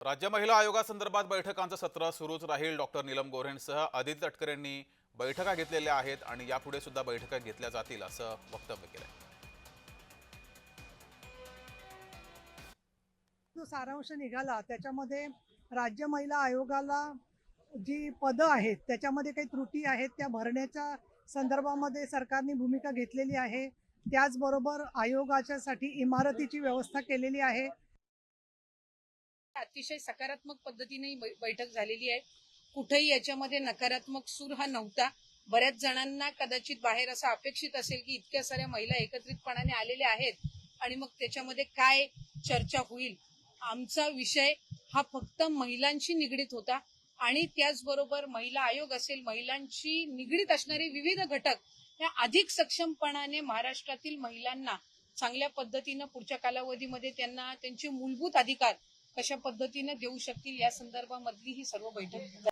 राज्य महिला आयोगासंदर्भात बैठकांचं सत्र सुरूच राहील. डॉक्टर नीलम गोऱ्हेंसह आदित्य तटकरेंनी बैठका घेतलेल्या आहेत आणि यापुढे सुद्धा बैठका घेतल्या जातील असं वक्तव्य केलंय. जो सारांश निघाला त्याच्यामध्ये राज्य महिला आयोगाला जी पदं आहेत त्याच्यामध्ये काही त्रुटी आहेत त्या भरण्याच्या संदर्भामध्ये सरकारने भूमिका घेतलेली आहे. त्याचबरोबर आयोगाच्यासाठी इमारतीची व्यवस्था केलेली आहे. अतिशय सकारात्मक पद्धतीने बैठक झालेली आहे. कुठेही याच्यामध्ये नकारात्मक सूर हा नव्हता. बऱ्याच जणांना कदाचित बाहेर असं अपेक्षित असेल की इतक्या साऱ्या महिला एकत्रितपणाने आलेल्या आहेत आणि मग त्याच्यामध्ये काय चर्चा होईल? आमचा विषय हा फक्त महिलांशी निगडीत होता आणि त्याचबरोबर महिला आयोग असेल महिलांशी निगडीत असणारे विविध घटक या अधिक सक्षमपणाने महाराष्ट्रातील महिलांना चांगल्या पद्धतीनं पुढच्या कालावधीमध्ये त्यांना त्यांचे मूलभूत अधिकार कशा पद्धतीने देऊ शकतील या संदर्भामधली ही सर्व बैठक